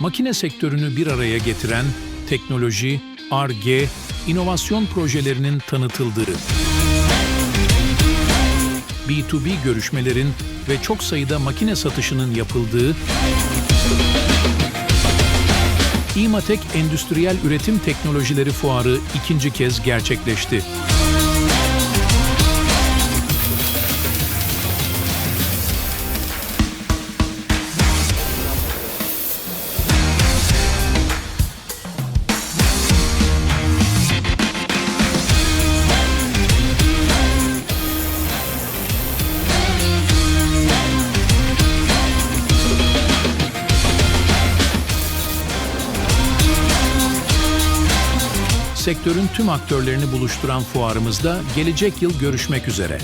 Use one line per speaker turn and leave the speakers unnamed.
makine sektörünü bir araya getiren teknoloji, ARGE, inovasyon projelerinin tanıtıldığı, B2B görüşmelerin ve çok sayıda makine satışının yapıldığı, İMATEK Endüstriyel Üretim Teknolojileri Fuarı ikinci kez gerçekleşti. Sektörün tüm aktörlerini buluşturan fuarımızda gelecek yıl görüşmek üzere.